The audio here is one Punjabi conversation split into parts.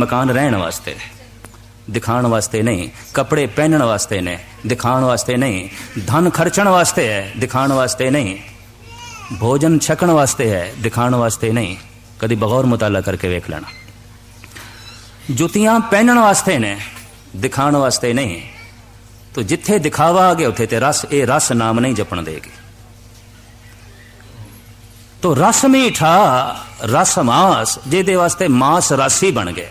ਮਕਾਨ ਰਹਿਣ ਵਾਸਤੇ ਦਿਖਾਉਣ ਵਾਸਤੇ ਨਹੀਂ, ਕੱਪੜੇ ਪਹਿਨਣ ਵਾਸਤੇ ਨੇ, ਦਿਖਾਉਣ ਵਾਸਤੇ ਨਹੀਂ, ਧਨ ਖਰਚਣ ਵਾਸਤੇ ਹੈ, ਦਿਖਾਉਣ ਵਾਸਤੇ ਨਹੀਂ, ਭੋਜਨ ਛਕਣ ਵਾਸਤੇ ਹੈ, ਦਿਖਾਉਣ ਵਾਸਤੇ ਨਹੀਂ, ਕਦੀ ਬਗੌਰ ਮੁਤਾਲਾ ਕਰਕੇ ਵੇਖ ਲੈਣਾ। ਜੁੱਤੀਆਂ ਪਹਿਨਣ ਵਾਸਤੇ ਨੇ, ਦਿਖਾਉਣ ਵਾਸਤੇ ਨਹੀਂ, ਤੋ ਜਿੱਥੇ ਦਿਖਾਵਾ ਆ ਗਿਆ ਉੱਥੇ ਤੇ ਰਸ, ਇਹ ਰਸ ਨਾਮ ਨਹੀਂ ਜਪਣ ਦੇਗੀ। ਤੋ ਰਸ ਮੀਠਾ, ਰਸ ਮਾਸ, ਜਿਹਦੇ ਵਾਸਤੇ ਮਾਸ ਰਸ ਹੀ ਬਣ ਗਿਆ।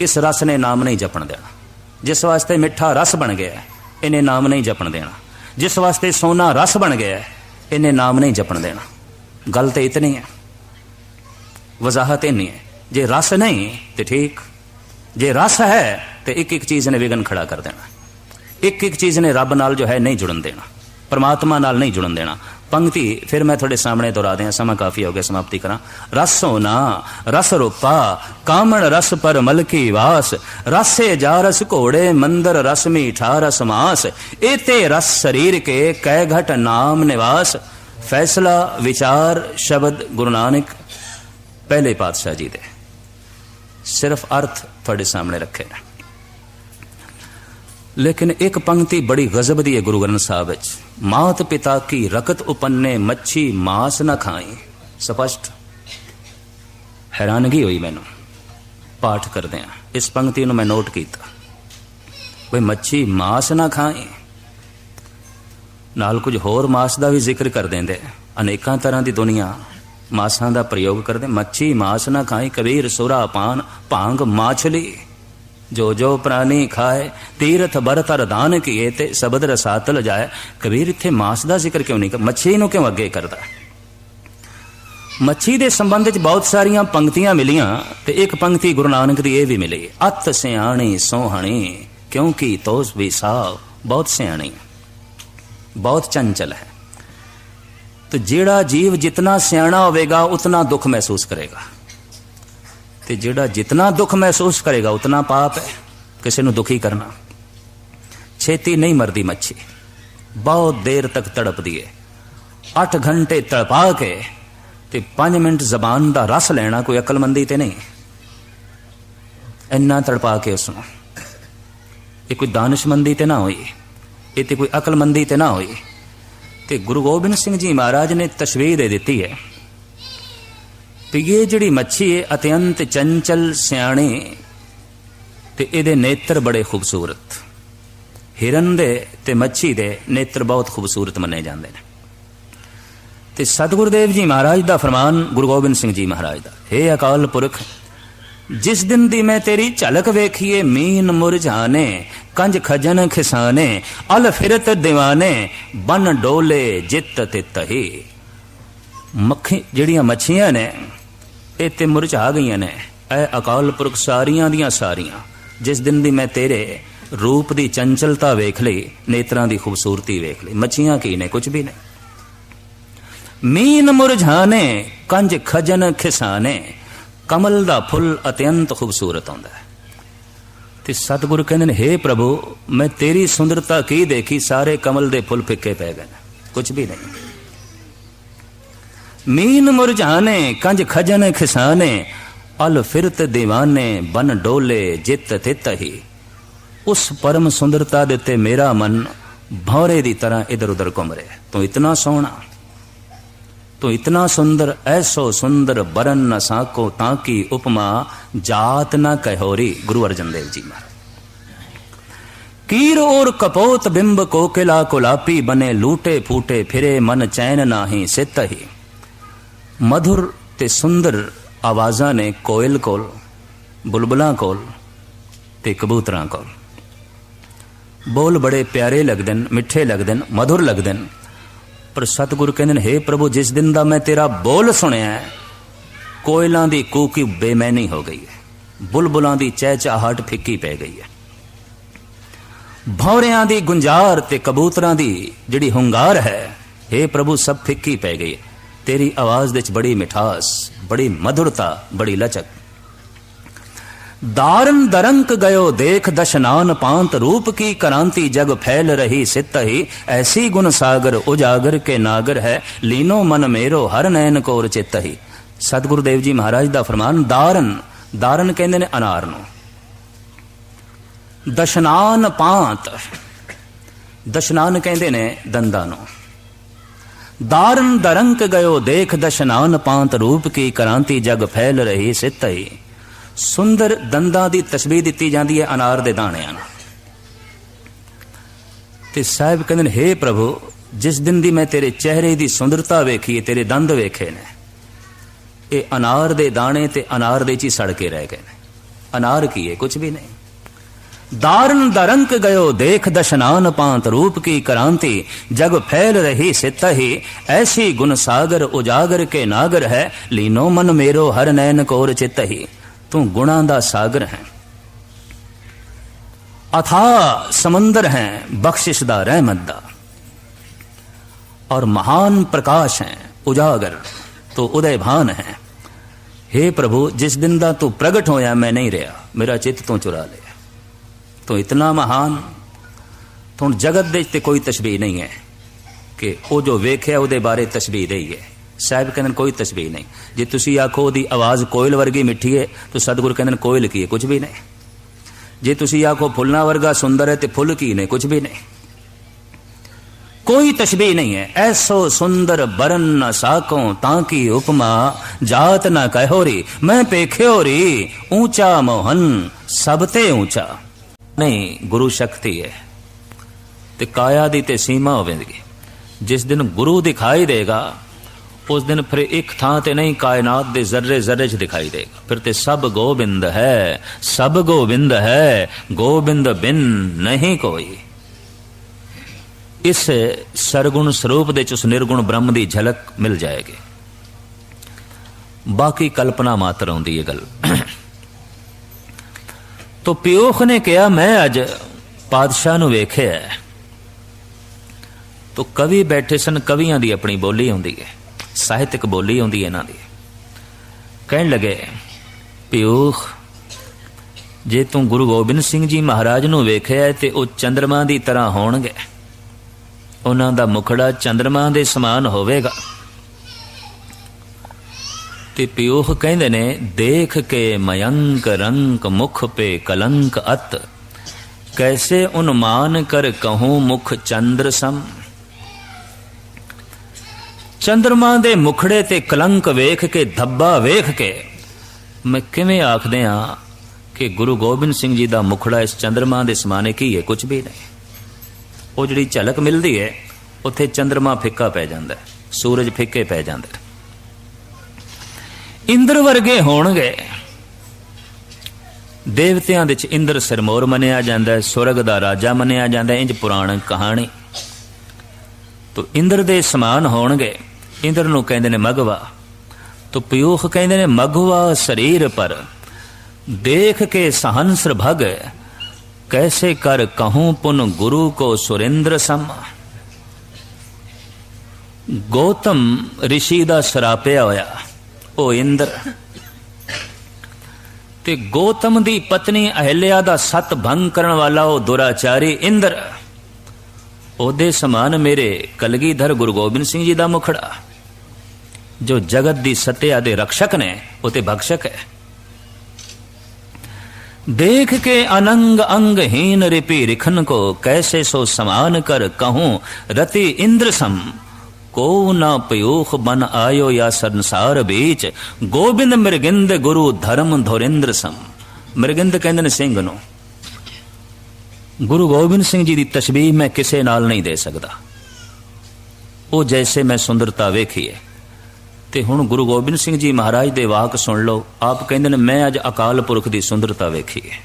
ਇਸ ਰਸ ਨੇ ਨਾਮ ਨਹੀਂ ਜਪਣ ਦੇਣਾ। ਜਿਸ ਵਾਸਤੇ ਮਿੱਠਾ ਰਸ ਬਣ ਗਿਆ, ਇਹਨੇ ਨਾਮ ਨਹੀਂ ਜਪਣ ਦੇਣਾ। ਜਿਸ ਵਾਸਤੇ ਸੋਨਾ ਰਸ ਬਣ ਗਿਆ, ਇਹਨੇ ਨਾਮ ਨਹੀਂ ਜਪਣ ਦੇਣਾ। ਗੱਲ ਤੇ ਇਤਨੀ ਹੈ। ਵਜ਼ਾਹਤ ਇੰਨੀ ਹੈ। ਜੇ ਰਸ ਨਹੀਂ, ਤੇ ਠੀਕ। ਜੇ ਰਸ ਹੈ, ਤੇ ਇੱਕ ਇੱਕ ਚੀਜ਼ ਨੇ ਵਿਗਨ ਖੜਾ ਕਰ ਦੇਣਾ। ਇੱਕ ਇੱਕ ਚੀਜ਼ ਨੇ ਰੱਬ ਨਾਲ ਜੋ ਹੈ ਨਹੀਂ ਜੁੜਨ ਦੇਣਾ। ਪਰਮਾਤਮਾ ਨਾਲ ਨਹੀਂ ਜੁੜਨ ਦੇਣਾ। ਪੰਕਤੀ ਫਿਰ ਮੈਂ ਤੁਹਾਡੇ ਸਾਹਮਣੇ ਦੁਹਰਾ ਦਿਆਂ, ਸਮਾਂ ਕਾਫੀ ਹੋ ਗਿਆ ਸਮਾਪਤੀ ਕਰਾਂ। ਰਸ ਹੋਣਾ, ਰਸ ਰੂਪਾ, ਕਾਮਣ ਰਸ ਪਰ ਮਲਕੀ ਵਾਸ, ਰਸੇ ਜਾ ਰਸ ਘੋੜੇ, ਮੰਦਰ ਰਸ ਮੀਠਾ ਰਸ ਮਾਸ ਇਤੇ ਰਸ ਸਰੀਰ ਕੇ ਕਹਿ ਘਟ ਨਾਮ ਨਿਵਾਸ। ਫੈਸਲਾ, ਵਿਚਾਰ, ਸ਼ਬਦ, ਗੁਰੂ ਨਾਨਕ, ਪਹਿਲੇ ਪਾਤਸ਼ਾਹ ਜੀ ਦੇ। ਸਿਰਫ ਅਰਥ ਤੁਹਾਡੇ ਸਾਹਮਣੇ ਰੱਖੇ। ਨੇ ਲੇਕਿਨ ਇੱਕ ਪੰਕਤੀ ਬੜੀ ਗਜ਼ਬ ਦੀ ਹੈ ਗੁਰੂ ਗ੍ਰੰਥ ਸਾਹਿਬ ਵਿੱਚ। ਮਾਤ ਪਿਤਾ ਕੀ ਰਕਤ ਉਪੰਨੇ, ਮੱਛੀ ਮਾਸ ਨਾ ਖਾਏ ਸਪਸ਼ਟ। ਹੈਰਾਨਗੀ ਹੋਈ ਮੈਨੂੰ। ਪਾਠ ਕਰਦੇ ਆ ਇਸ ਪੰਕਤੀ ਨੂੰ ਮੈਂ ਨੋਟ ਕੀਤਾ। ਕੋਈ ਮੱਛੀ ਮਾਸ ਨਾ ਖਾਏ ਨਾਲ ਕੁਝ ਹੋਰ ਮਾਸ ਦਾ ਵੀ ਜ਼ਿਕਰ ਕਰ ਦਿੰਦੇ। ਅਨੇਕਾਂ ਤਰ੍ਹਾਂ ਦੀ ਦੁਨੀਆ ਮਾਸਾਂ ਦਾ ਪ੍ਰਯੋਗ ਕਰਦੇ। ਮੱਛੀ ਮਾਸ ਨਾ ਖਾਏ ਕਬੀਰ, ਸੁਰਾ, ਪਾਨ, ਭਾਂਗ, ਮਾਛਲੀ। ਜੋ ਜੋ ਪ੍ਰਾਨੀ ਖਾਏ, ਤੀਰਥ ਬਰਤਰ ਦਾਨ ਕੀਏ ਤੇ ਸ਼ਬਦ ਰਸਾਤਲ ਜਾਏ ਕਬੀਰ ਇੱਥੇ ਮਾਸ ਦਾ ਜ਼ਿਕਰ ਕਿਉਂ ਨਹੀਂ ਕਰ ਮੱਛੀ ਨੂੰ ਕਿਉਂ ਅੱਗੇ ਕਰਦਾ? ਮੱਛੀ ਦੇ ਸੰਬੰਧ ਵਿੱਚ ਬਹੁਤ ਸਾਰੀਆਂ ਪੰਕਤੀਆਂ ਮਿਲੀਆਂ ਤੇ ਇੱਕ ਪੰਕਤੀ ਗੁਰੂ ਨਾਨਕ ਦੀ ਇਹ ਵੀ ਮਿਲੀ, ਅਤ ਸਿਆਣੀ ਸੋਹਣੀ, ਕਿਉਂਕਿ ਤੋਸ ਵੀ ਸਾਹ ਬਹੁਤ ਸਿਆਣੀ ਬਹੁਤ ਚੰਚਲ ਹੈ। ਤੇ ਜਿਹੜਾ ਜੀਵ ਜਿਤਨਾ ਸਿਆਣਾ ਹੋਵੇਗਾ, ਉਤਨਾ ਦੁੱਖ ਮਹਿਸੂਸ ਕਰੇਗਾ। ਤੇ ਜਿਹੜਾ ਜਿਤਨਾ ਦੁੱਖ ਮਹਿਸੂਸ ਕਰੇਗਾ, ਉਤਨਾ ਪਾਪ ਹੈ। ਕਿਸੇ ਨੂੰ ਦੁਖੀ ਕਰਨਾ। ਛੇਤੀ ਨਹੀਂ ਮਰਦੀ ਮੱਛੀ। ਬਹੁਤ ਦੇਰ ਤੱਕ ਤੜਪਦੀ ਹੈ 8 ਘੰਟੇ ਤੜਪਾ ਕੇ ਤੇ 5 ਮਿੰਟ ਜ਼ਬਾਨ ਦਾ ਰਸ ਲੈਣਾ ਕੋਈ ਅਕਲਮੰਦੀ ਤੇ ਨਹੀਂ। ਇੰਨਾ ਤੜਪਾ ਕੇ ਉਸ ਨੂੰ ਇਹ ਕੋਈ ਦਾਨਸ਼ਮੰਦੀ ਤੇ ਨਾ ਹੋਈ। ਇਹ ਤੇ ਕੋਈ ਅਕਲਮੰਦੀ ਤੇ ਨਾ ਹੋਈ। ਤੇ ਗੁਰੂ ਗੋਬਿੰਦ ਸਿੰਘ ਜੀ ਮਹਾਰਾਜ ਨੇ ਤਸ਼ਵੀਰ ਦੇ ਦਿੱਤੀ ਹੈ। ਤੇ ਇਹ ਜਿਹੜੀ ਮੱਛੀ ਹੈ ਅਤਿਅੰਤ ਚੰਚਲ ਸਿਆਣੀ। ਤੇ ਇਹਦੇ ਨੇਤਰ ਬੜੇ ਖੂਬਸੂਰਤ। ਹਿਰਨ ਦੇ ਤੇ ਮੱਛੀ ਦੇ ਨੇਤਰ ਬਹੁਤ ਖੂਬਸੂਰਤ ਮੰਨੇ ਜਾਂਦੇ ਨੇ। ਤੇ ਸਤਿਗੁਰਦੇਵ ਜੀ ਮਹਾਰਾਜ ਦਾ ਫਰਮਾਨ ਗੁਰੂ ਗੋਬਿੰਦ ਸਿੰਘ ਜੀ ਮਹਾਰਾਜ ਦਾ हे ਅਕਾਲ ਪੁਰਖ, ਜਿਸ ਦਿਨ ਦੀ ਮੈਂ ਤੇਰੀ ਝਲਕ ਵੇਖੀਏ, ਮੀਨ ਮੁਰਝਾਨੇ, ਕੰਜ ਖਜਨ ਖਿਸਾਨੇ, ਅਲ ਫਿਰਤ دیਵਾਨੇ ਬਨ ਡੋਲੇ ਜਿੱਤ ਤੇ ਤਹੀ ਮੱਖੀ ਜਿਹੜੀਆਂ ਮੱਛੀਆਂ ਨੇ ਇਹ ਤੇ ਮੁਰਝਾ ਗਈਆਂ ਨੇ। ਐ ਅਕਾਲ ਪੁਰਖ ਸਾਰੀਆਂ ਦੀਆਂ ਸਾਰੀਆਂ, ਜਿਸ ਦਿਨ ਦੀ ਮੈਂ ਤੇਰੇ ਰੂਪ ਦੀ ਚੰਚਲਤਾ ਵੇਖ ਲਈ, ਨੇਤਰਾਂ ਦੀ ਖੂਬਸੂਰਤੀ ਵੇਖ ਲਈ। ਮੱਛੀਆਂ ਕੀ ਨੇ ਕੁਝ ਵੀ ਨਹੀਂ ਮੀਨ ਮੁਰਝਾਨੇ ਕੰਜ ਖਜਨ ਖਿਸਾਨੇ ਕਮਲ ਦਾ ਫੁੱਲ ਅਤਿਅੰਤ ਖੂਬਸੂਰਤ ਹੁੰਦਾ ਹੈ। ਤੇ ਸਤਿਗੁਰ ਕਹਿੰਦੇ ਨੇ हे ਪ੍ਰਭੂ, ਮੈਂ ਤੇਰੀ ਸੁੰਦਰਤਾ ਕੀ ਦੇਖੀ, ਸਾਰੇ ਕਮਲ ਦੇ ਫੁੱਲ ਫਿੱਕੇ ਪੈ ਗਏ ਕੁਝ ਵੀ ਨਹੀਂ। ਮੀਨ ਮੁਰਝਾਨੇ ਕੰਜ ਖਜਨ ਖਿਸਾਨੇ ਅਲ ਫਿਰਤ دیਵਾਨੇ ਬਨ ਡੋਲੇ, ਜਿਤ ਤਿਤ ਹੀ ਉਸ ਪਰਮ ਸੁੰਦਰਤਾ ਦੇ ਤੇ ਮੇਰਾ ਮਨ ਭੌਰੇ ਦੀ ਤਰ੍ਹਾਂ ਇਧਰ ਉਧਰ ਘੁੰਮ ਰਿਹਾ ਤੂੰ ਇਤਨਾ ਸੋਹਣਾ, ਤੂੰ ਇਤਨਾ ਸੁੰਦਰ, ਐਸੋ ਸੁੰਦਰ, ਬਰਨ ਨ ਸਾਕੋ ਤਾਂ ਕੀ ਉਪਮਾ, ਜਾਤ ਨ ਕਹਿੋਰੀ ਗੁਰੂ ਅਰਜਨ ਦੇਵ ਜੀ ਮਹਾਰਾਜ। ਕੀਰ ਔਰ ਕਪੋਤ ਬਿੰਬ ਕੋਕਿਲਾ ਕੁਲਾਪੀ ਬਨੇ ਲੂਟੇ ਫੂਟੇ ਫਿਰੇ ਮਨ ਚੈਨ ਨਾਹੀ ਸਿਤ ਹੀ ਮਧੁਰ ਤੇ ਸੁੰਦਰ ਆਵਾਜ਼ਾਂ ਨੇ ਕੋਇਲ ਕੋਲ ਬੁਲਬੁਲਾਂ ਕੋਲ ਤੇ ਕਬੂਤਰਾਂ ਕੋਲ ਬੋਲ ਬੜੇ ਪਿਆਰੇ ਲੱਗਦੇ ਨੇ ਮਿੱਠੇ ਲੱਗਦੇ ਨੇ ਮਧੁਰ ਲੱਗਦੇ ਨੇ ਪਰ ਸਤਿਗੁਰ ਕਹਿੰਦੇ ਨੇ ਹੇ ਪ੍ਰਭੂ ਜਿਸ ਦਿਨ ਦਾ ਮੈਂ ਤੇਰਾ ਬੋਲ ਸੁਣਿਆ ਕੋਇਲਾਂ ਦੀ ਕੂਕੀ ਬੇਮੈਨੀ ਹੋ ਗਈ ਹੈ ਬੁਲਬੁਲਾਂ ਦੀ ਚਹਿਚਾਹਟ ਫਿੱਕੀ ਪੈ ਗਈ ਹੈ ਭੌਰਿਆਂ ਦੀ ਗੁੰਜਾਰ ਤੇ ਕਬੂਤਰਾਂ ਦੀ ਜਿਹੜੀ ਹੰਗਾਰ ਹੈ ਹੇ ਪ੍ਰਭੂ ਸਭ ਫਿੱਕੀ ਪੈ ਗਈ ਹੈ ਤੇਰੀ ਆਵਾਜ਼ ਵਿੱਚ ਬੜੀ ਮਿਠਾਸ, ਬੜੀ ਮధుਰਤਾ ਬੜੀ ਲਚਕ। ਦਾਰਨ ਦਰੰਕ ਗਇਓ ਦੇਖ ਦਸ਼ਨਾਨ ਪਾਂਤ ਰੂਪ ਕੀ ਕ੍ਰਾਂਤੀ ਜਗ ਫੈਲ ਰਹੀ ਸਿੱਤ ਹੀ ਐਸੀ ਗੁਣ ਸਾਗਰ ਉਜਾਗਰ ਕੇ ਨਾਗਰ ਹੈ, ਲੀਨੋ ਮਨ ਮੇਰੋ ਹਰ ਨੈਨ ਕੋਰ ਚਿੱਤ ਹੀ ਸਤਿਗੁਰੂ ਦੇਵ ਜੀ ਮਹਾਰਾਜ ਦਾ ਫਰਮਾਨ, ਦਾਰਨ ਦਾਰਨ ਕਹਿੰਦੇ ਨੇ ਅਨਾਰ ਨੂੰ। ਦਸ਼ਨਾਨ ਪਾਂਤ, ਦਸ਼ਨਾਨ ਕਹਿੰਦੇ ਨੇ ਦੰਦਾਂ ਨੂੰ। ਦਾਰਨ ਦਰੰਕ ਗਇਓ ਦੇਖ ਦਸ਼ਨਾਨ ਪਾਂਤ ਰੂਪ ਕੀ ਕ੍ਰਾਂਤੀ ਜਗ ਫੈਲ ਰਹੀ ਸਿੱਤਈ ਸੁੰਦਰ ਦੰਦਾਂ ਦੀ ਤਸਵੀਰ ਦਿੱਤੀ ਜਾਂਦੀ ਹੈ ਅਨਾਰ ਦੇ ਦਾਣਿਆਂ ਨਾਲ ਤੇ ਸਾਹਿਬ ਕਹਿੰਦੇ ਨੇ हे ਪ੍ਰਭੂ ਜਿਸ ਦਿਨ ਦੀ ਮੈਂ ਤੇਰੇ ਚਿਹਰੇ ਦੀ ਸੁੰਦਰਤਾ ਵੇਖੀ ਤੇਰੇ ਦੰਦ ਵੇਖੇ ਨੇ ਇਹ ਅਨਾਰ ਦੇ ਦਾਣੇ ਤੇ ਅਨਾਰ ਦੇ ਚ ਹੀ ਸੜ ਕੇ ਰਹਿ ਗਏ ਨੇ ਅਨਾਰ ਕੀ ਹੈ ਕੁਝ ਵੀ ਨਹੀਂ दारुण दरंक गयो देख दशनान पांत रूप की क्रांति जग फैल रही सित ही ऐसी गुण सागर उजागर के नागर है लीनो मन मेरो हर नैन कोर चित ही तू गुणा दा सागर है अथा समंदर है बख्शिश दा रहमत दा और महान प्रकाश है उजागर तो उदय भान है हे प्रभु जिस दिन दा तू प्रगट होया मैं नहीं रहा मेरा चित्त तू चुरा लिया ਤੂੰ ਇਤਨਾ ਮਹਾਨ ਤੂੰ ਜਗਤ ਦੇ ਤੇ ਕੋਈ ਤਸ਼ਬੀਹ ਨਹੀਂ ਹੈ ਕਿ ਉਹ ਜੋ ਵੇਖਿਆ ਉਹਦੇ ਬਾਰੇ ਤਸ਼ਬੀਹ ਰਹੀ ਹੈ ਸਾਹਿਬ ਕਹਿੰਦੇ ਕੋਈ ਤਸ਼ਬੀਹ ਨਹੀਂ ਜੇ ਤੁਸੀਂ ਆਖੋ ਉਹਦੀ ਆਵਾਜ਼ ਕੋਇਲ ਵਰਗੀ ਮਿੱਠੀ ਹੈ ਤਾਂ ਸਤਿਗੁਰ ਕਹਿੰਦੇ ਕੋਇਲ ਕੀ ਹੈ ਕੁਝ ਵੀ ਨਹੀਂ ਜੇ ਤੁਸੀਂ ਆਖੋ ਫੁੱਲਾਂ ਵਰਗਾ ਸੁੰਦਰ ਹੈ ਤੇ ਫੁੱਲ ਕੀ ਨੇ ਕੁਝ ਵੀ ਨਹੀਂ कोई तशबी नहीं है ऐसो सुंदर बरन न साको ताकि उपमा जात न कहोरी मैं पेख्योरी ऊंचा मोहन सबते ऊंचा ਨਹੀਂ, ਗੁਰੂ ਸ਼ਕਤੀ ਹੈ। ਤੇ ਕਾਇਆ ਦੀ ਤੇ ਸੀਮਾ ਹੋਵੇਗੀ। ਜਿਸ ਦਿਨ ਗੁਰੂ ਦਿਖਾਈ ਦੇਗਾ, ਉਸ ਦਿਨ ਫਿਰ ਇੱਕ ਥਾਂ ਤੇ ਨਹੀਂ ਕਾਇਨਾਤ ਦੇ ਜ਼ਰਰੇ ਜ਼ਰਰੇ 'ਚ ਦਿਖਾਈ ਦੇਗਾ। ਫਿਰ ਤੇ ਸਭ ਗੋਬਿੰਦ ਹੈ, ਸਭ ਗੋਬਿੰਦ ਹੈ, ਗੋਬਿੰਦ ਬਿਨ ਨਹੀਂ ਕੋਈ। ਇਸ ਸਰਗੁਣ ਸਰੂਪ ਦੇ ਚ ਉਸ ਨਿਰਗੁਣ ਬ੍ਰਹਮ ਦੀ ਝਲਕ ਮਿਲ ਜਾਏਗੀ। ਬਾਕੀ ਕਲਪਨਾ ਮਾਤਰ ਆਉਂਦੀ ਹੈ ਗੱਲ। ਤੋ ਪਿਓਖ ਨੇ ਕਿਹਾ, ਮੈਂ ਅੱਜ ਪਾਦਸ਼ਾਹ ਨੂੰ ਵੇਖਿਆ ਤੋ ਕਵੀ ਬੈਠੇ ਸਨ, ਕਵੀਆਂ ਦੀ ਆਪਣੀ ਬੋਲੀ ਹੁੰਦੀ ਹੈ, ਸਾਹਿਤਿਕ ਬੋਲੀ ਹੁੰਦੀ ਹੈ ਇਹਨਾਂ ਦੀ। ਕਹਿਣ ਲੱਗੇ ਪਿਓਖ ਜੇ ਤੂੰ ਗੁਰੂ ਗੋਬਿੰਦ ਸਿੰਘ ਜੀ ਮਹਾਰਾਜ ਨੂੰ ਵੇਖਿਆ ਤੇ ਉਹ ਚੰ드ਰਮਾ ਦੀ ਤਰ੍ਹਾਂ ਹੋਣਗੇ। ਉਹਨਾਂ ਦਾ ਮੁਖੜਾ ਚੰ드ਰਮਾ ਦੇ ਸਮਾਨ ਹੋਵੇਗਾ। ਤੇ ਪਿਓਹ ਕਹਿੰਦੇ ਨੇ, ਦੇਖ ਕੇ ਮਯੰਕ ਰੰਕ ਮੁਖ ਪੇ ਕਲੰਕ ਅਤ। ਕੈਸੇ ਉਨਮਾਨ ਕਰ ਕਹੂੰ ਮੁਖ ਚੰਦਰ ਸਮ। ਚੰਦਰਮਾ ਦੇ ਮੁਖੜੇ ਤੇ ਕਲੰਕ ਵੇਖ ਕੇ, ਧੱਬਾ ਵੇਖ ਕੇ। ਮੈਂ ਕਿਵੇਂ ਆਖਦੇ ਆ ਕਿ ਗੁਰੂ ਗੋਬਿੰਦ ਸਿੰਘ ਜੀ ਦਾ ਮੁਖੜਾ ਇਸ ਚੰਦਰਮਾ ਦੇ ਸਮਾਨੇ ਕੀ ਹੈ ਕੁਝ ਵੀ ਨਹੀਂ। ਉਹ ਜਿਹੜੀ ਝਲਕ ਮਿਲਦੀ ਹੈ, ਉੱਥੇ ਚੰਦਰਮਾ ਫਿੱਕਾ ਪੈ ਜਾਂਦਾ ਸੂਰਜ ਫਿੱਕੇ ਪੈ ਜਾਂਦਾ ਇੰਦਰ ਵਰਗੇ ਹੋਣਗੇ। ਦੇਵਤਿਆਂ ਦੇ ਵਿੱਚ ਇੰਦਰ ਸਰਮੋਰ ਮੰਨਿਆ ਜਾਂਦਾ ਹੈ, ਸੁਰਗ ਦਾ ਰਾਜਾ ਮੰਨਿਆ ਜਾਂਦਾ ਹੈ ਇੰਜ ਪੁਰਾਣ ਕਹਾਣੀ। ਤੋ ਇੰਦਰ ਦੇ ਸਮਾਨ ਹੋਣਗੇ। ਇੰਦਰ ਨੂੰ ਕਹਿੰਦੇ ਨੇ ਮਗਵਾ। ਤੋ ਪਿਯੂਖ ਕਹਿੰਦੇ ਨੇ ਮਗਵਾ ਸਰੀਰ ਪਰ। ਦੇਖ ਕੇ ਸਹੰਸਰ ਭਗ, ਕੈਸੇ ਕਰ ਕਹੂੰ ਪੁਨ ਗੁਰੂ ਕੋ ਸੁਰਿੰਦਰ ਸਮ। ਗੌਤਮ ઋષਿ ਦਾ ਸਰਾਪਿਆ ਹੋਇਆ। ਭੋਇੰਦਰ ਤੇ ਗੋਤਮ ਦੀ ਪਤਨੀ ਅਹਿਲਿਆ ਦਾ ਸਤ ਭੰਗ ਕਰਨ ਵਾਲਾ ਉਹ ਦੁਰਾਚਾਰੀ ਇੰਦਰ। ਉਹਦੇ ਸਮਾਨ ਮੇਰੇ ਕਲਗੀਧਰ ਗੁਰੂ ਗੋਬਿੰਦ ਸਿੰਘ ਜੀ ਦਾ ਮੁਖੜਾ। ਜੋ ਜਗਤ ਦੀ ਸਤਿਆ ਦੇ ਰਖਸ਼ਕ ਨੇ, ਉਹ ਤੇ ਭਖਸ਼ਕ ਹੈ। ਦੇਖ ਕੇ ਅਨੰਗ ਅੰਗਹੀਨ ਰਿਪੀ ਰਖਨ ਕੋ, ਕੈਸੇ ਸੋ ਸਮਾਨ ਕਰ ਕਹੂੰ ਰਤੀ ਇੰਦਰ ਸਮ ਕੋ ਨਾ ਪਯੂਖ ਬਨ ਆਇਓ ਯਾ ਸੰਸਾਰ ਵਿੱਚ ਗੋਬਿੰਦ ਮਿਰਗਿੰਦ ਗੁਰੂ ਧਰਮ ਧੋਰਿੰਦਰ ਸੰ ਮਿਰਗਿੰਦ ਕਹਿੰਦੇ ਨੇ ਸਿੰਘ ਨੂੰ ਗੁਰੂ ਗੋਬਿੰਦ ਸਿੰਘ ਜੀ ਦੀ ਤਸ਼ਬੀਹ ਮੈਂ ਕਿਸੇ ਨਾਲ ਨਹੀਂ ਦੇ ਸਕਦਾ ਉਹ ਜੈਸੇ ਮੈਂ ਸੁੰਦਰਤਾ ਵੇਖੀ ਹੈ ਤੇ ਹੁਣ ਗੁਰੂ ਗੋਬਿੰਦ ਸਿੰਘ ਜੀ ਮਹਾਰਾਜ ਦੇ ਵਾਕ ਸੁਣ ਲਓ ਆਪ ਕਹਿੰਦੇ ਨੇ ਮੈਂ ਅੱਜ ਅਕਾਲ ਪੁਰਖ ਦੀ ਸੁੰਦਰਤਾ ਵੇਖੀ ਹੈ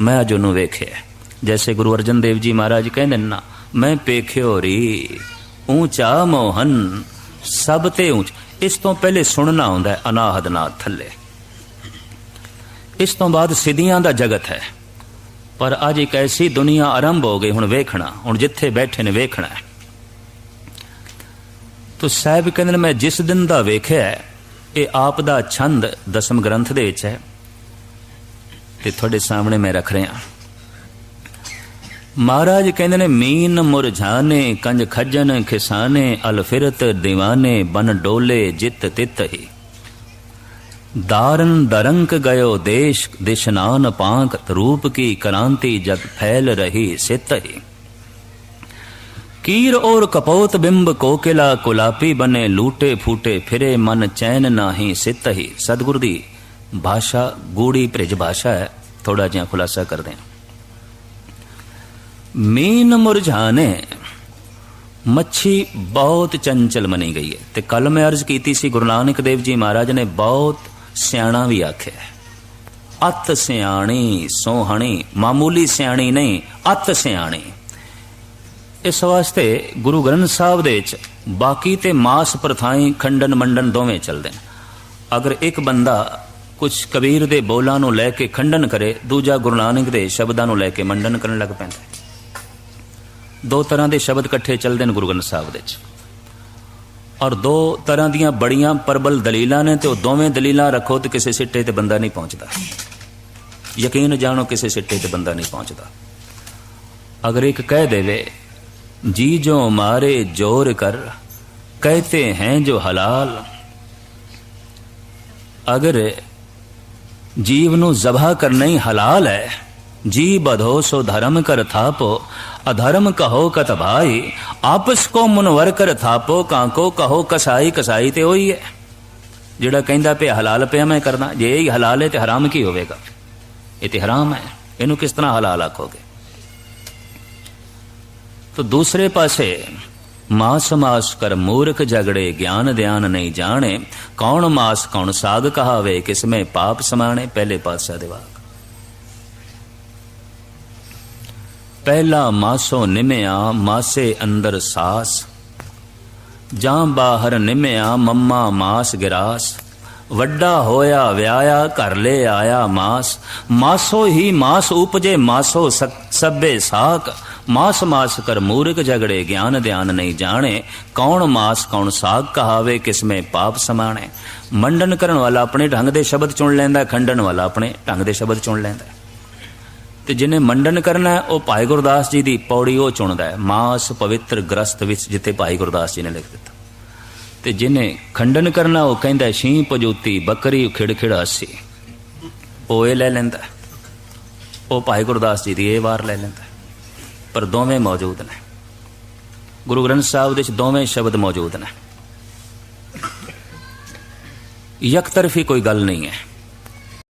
ਮੈਂ ਅੱਜ ਉਹਨੂੰ ਵੇਖਿਆ ਜੈਸੇ ਗੁਰੂ ਅਰਜਨ ਦੇਵ ਜੀ ਮਹਾਰਾਜ ਕਹਿੰਦੇ ਨਾ ਮੈਂ ਪੇਖਿਓ ਰੀ ਊਚਾ ਮੋਹਨ, ਸਭ ਤੇ ਊਚ। ਇਸ ਤੋਂ ਪਹਿਲੇ ਸੁਣਨਾ ਹੁੰਦਾ ਹੈ ਅਨਾਹਦ ਨਾਥ ਥੱਲੇ। ਇਸ ਤੋਂ ਬਾਅਦ ਸਿੱਧੀਆਂ ਦਾ ਜਗਤ ਹੈ। ਪਰ ਅੱਜ ਇੱਕ ਐਸੀ ਦੁਨੀਆ ਆਰੰਭ ਹੋ ਗਈ, ਹੁਣ ਵੇਖਣਾ, ਹੁਣ ਜਿੱਥੇ ਬੈਠੇ ਨੇ ਵੇਖਣਾ ਹੈ। ਤੋ ਸਾਹਿਬ ਕਹਿੰਦੇ ਨੇ, ਮੈਂ ਜਿਸ ਦਿਨ ਦਾ ਵੇਖਿਆ ਇਹ ਆਪ ਦਾ ਛੰਦ ਦਸਮ ਗ੍ਰੰਥ ਦੇ ਵਿੱਚ ਹੈ। ਤੇ ਤੁਹਾਡੇ ਸਾਹਮਣੇ ਮੈਂ ਰੱਖ ਰਿਹਾ। ਮਹਾਰਾਜ ਕਹਿੰਦੇ ਨੇ, ਮੀਨ ਮੁਰਝਾਨੇ ਕੰਜ ਖੱਜਨ ਖਿਸਾਨੇ ਅਲਫਿਰਤ دیਵਾਨੇ ਬਨ ਡੋਲੇ ਜਿਤ ਤਿਤ ਹੀ। ਦਾਰਨ ਦਰੰਕ ਗਇਓ ਦੇਸ਼ ਦਿਸ਼ਨਾਨ ਪਾਂਕ, ਰੂਪ ਕੀ ਕ੍ਰਾਂਤੀ ਜਗ ਫੈਲ ਰਹੀ ਸਿਤ ਹੀ। ਕੀਰ ਔਰ ਕਪੋਤ बिंब ਕੋਕਿਲਾ ਕੁਲਾਪੀ बने ਲੂਟੇ ਫੂਟੇ ਫਿਰੇ, ਮਨ ਚੈਨ नाही ਸਿਤ ਹੀ। सदगुरु ਦੀ ਭਾਸ਼ਾ, ਗੂੜੀ ਭ੍ਰਿਜ ਭਾਸ਼ਾ ਹੈ। ਥੋੜਾ ਜਿਹਾ ਖੁਲਾਸਾ ਕਰਦੇ दें ਮੀਨ ਮੁਰਝਾਨੇ ਮੱਛੀ ਬਹੁਤ ਚੰਚਲ ਮਨੀ ਗਈ ਹੈ। ਤੇ ਕੱਲ ਮੈਂ ਅਰਜ਼ ਕੀਤੀ ਸੀ ਗੁਰੂ ਨਾਨਕ ਦੇਵ ਜੀ ਮਹਾਰਾਜ ਨੇ ਬਹੁਤ ਸਿਆਣਾ ਵੀ ਆਖਿਆ ਹੈ। ਅਤ ਸਿਆਣੀ ਸੋਹਣੀ, ਮਾਮੂਲੀ ਸਿਆਣੀ ਨਹੀਂ, ਅਤ ਸਿਆਣੀ। ਇਸ ਵਾਸਤੇ ਗੁਰੂ ਗ੍ਰੰਥ ਸਾਹਿਬ ਦੇ ਵਿੱਚ ਬਾਕੀ ਤੇ ਮਾਸ ਪ੍ਰਥਾਈ ਖੰਡਨ ਮੰਡਨ ਦੋਵੇਂ ਚੱਲਦੇ ਨੇ। ਅਗਰ ਇੱਕ ਬੰਦਾ ਕੁਝ ਕਬੀਰ ਦੇ ਬੋਲਾਂ ਨੂੰ ਲੈ ਕੇ ਖੰਡਨ ਕਰੇ, ਦੂਜਾ ਗੁਰੂ ਨਾਨਕ ਦੇ ਸ਼ਬਦਾਂ ਨੂੰ ਲੈ ਕੇ ਮੰਡਨ ਕਰਨ ਲੱਗ ਪੈਂਦਾ ਦੋ ਤਰ੍ਹਾਂ ਦੇ ਸ਼ਬਦ ਇਕੱਠੇ ਚੱਲਦੇ ਨੇ ਗੁਰੂ ਗ੍ਰੰਥ ਸਾਹਿਬ ਦੇ ਵਿੱਚ ਔਰ ਦੋ ਤਰ੍ਹਾਂ ਦੀਆਂ ਬੜੀਆਂ ਪਰਬਲ ਦਲੀਲਾਂ ਨੇ ਤੇ ਉਹ ਦੋਵੇਂ ਦਲੀਲਾਂ ਰੱਖੋ ਤੇ ਕਿਸੇ ਸਿੱਟੇ ਤੇ ਬੰਦਾ ਨਹੀਂ ਪਹੁੰਚਦਾ। ਯਕੀਨ ਜਾਣੋ ਕਿਸੇ ਸਿੱਟੇ ਤੇ ਬੰਦਾ ਨਹੀਂ ਪਹੁੰਚਦਾ। ਅਗਰ ਇੱਕ ਕਹਿ ਦੇਵੇ, ਜੀ ਜੋ ਮਾਰੇ ਜੋਰ ਕਰ, ਕਹਤੇ ਹੈ ਜੋ ਹਲਾਲ। ਅਗਰ ਜੀਵ ਨੂੰ ਜ਼ਬਾਹ ਕਰਨਾ ਹੀ ਹਲਾਲ ਹੈ, ਜੀ ਬਧੋ ਸੋ ਧਰਮ ਕਰ ਥਾਪੋ ਅਧਰਮ ਕਹੋ ਕਤ ਭਾਈ ਆਪਸ ਕੋ ਮੁਨਵਰ ਕਰ ਥਾਪੋ ਕਾਂਕੋ ਕਹੋ ਕਸਾਈ ਕਸਾਈ ਤੇ ਉਹੀ ਹੈ ਜਿਹੜਾ ਕਹਿੰਦਾ ਪਿਆ ਹਲਾਲ ਪਿਆ ਮੈਂ ਕਰਨਾ ਜੇ ਇਹ ਹਲਾਲ ਹੈ ਤੇ ਹਰਾਮ ਕੀ ਹੋਵੇਗਾ ਇਹ ਤੇ ਹਰਾਮ ਹੈ ਇਹਨੂੰ ਕਿਸ ਤਰ੍ਹਾਂ ਹਲਾਲ ਆਖੋਗੇ ਤੋ ਦੂਸਰੇ ਪਾਸੇ ਮਾਸ ਮਾਸ ਕਰ ਮੂਰਖ ਝਗੜੇ ਗਿਆਨ ਧਿਆਨ ਨਹੀਂ ਜਾਣੇ ਕੌਣ ਮਾਸ ਕੌਣ ਸਾਗ ਕਹਾਵੇ ਕਿਸਮੇ ਪਾਪ ਸਮਾਣੇ ਪਹਿਲੇ ਪਾਤਸ਼ਾਹ ਦੇ ਵਾਕ ਪਹਿਲਾ ਮਾਸੋ ਨਿਮਿਆ, ਮਾਸੇ ਅੰਦਰ ਸਾਸ। ਜਾਂ ਬਾਹਰ ਨਿਮਿਆ, ਮੰਮਾ ਮਾਸ ਗਿਰਾਸ। ਵੱਡਾ ਹੋਇਆ ਵਿਆਇਆ, ਘਰ ਲੈ ਆਇਆ ਮਾਸ। ਮਾਸੋ ਹੀ ਮਾਸ ਉਪਜੇ, ਮਾਸੋ ਸਕ- ਸਭੇ ਸਾਕ। ਮਾਸ ਮਾਸ ਕਰ ਮੂਰਖ ਝਗੜੇ, ਗਿਆਨ ਧਿਆਨ ਨਹੀਂ ਜਾਣੇ। ਕੌਣ ਮਾਸ, ਕੌਣ ਸਾਗ ਕਹਾਵੇ, ਕਿਸਮੇ ਪਾਪ ਸਮਾਣੇ। ਮੰਡਨ ਕਰਨ ਵਾਲਾ ਆਪਣੇ ਢੰਗ ਦੇ ਸ਼ਬਦ ਚੁਣ ਲੈਂਦਾ, ਖੰਡਨ ਵਾਲਾ ਆਪਣੇ ਢੰਗ ਦੇ ਸ਼ਬਦ ਚੁਣ ਲੈਂਦਾ। ਤੇ ਜਿਹਨੇ ਮੰਡਨ ਕਰਨਾ ਉਹ ਭਾਈ ਗੁਰਦਾਸ ਜੀ ਦੀ ਪੌੜੀ ਉਹ ਚੁਣਦਾ ਹੈ। ਮਾਸ ਪਵਿੱਤਰ ਗ੍ਰਸਤ ਵਿੱਚ ਜਿੱਥੇ ਭਾਈ ਗੁਰਦਾਸ ਜੀ ਨੇ ਲਿਖ ਦਿੱਤਾ। ਤੇ ਜਿਹਨੇ ਖੰਡਨ ਕਰਨਾ, ਉਹ ਕਹਿੰਦਾ ਸ਼ੀਂ ਪਜੂਤੀ ਬੱਕਰੀ ਖਿੜ ਸੀ ਉਹ ਇਹ ਲੈ ਲੈਂਦਾ ਉਹ ਭਾਈ ਗੁਰਦਾਸ ਜੀ ਦੀ ਇਹ ਵਾਰ ਲੈ ਲੈਂਦਾ ਪਰ ਦੋਵੇਂ ਮੌਜੂਦ ਨੇ। ਗੁਰੂ ਗ੍ਰੰਥ ਸਾਹਿਬ ਦੇ ਵਿੱਚ ਦੋਵੇਂ ਸ਼ਬਦ ਮੌਜੂਦ ਨੇ। ਇਕਤਰਫੀ ਕੋਈ ਗੱਲ ਨਹੀਂ ਹੈ।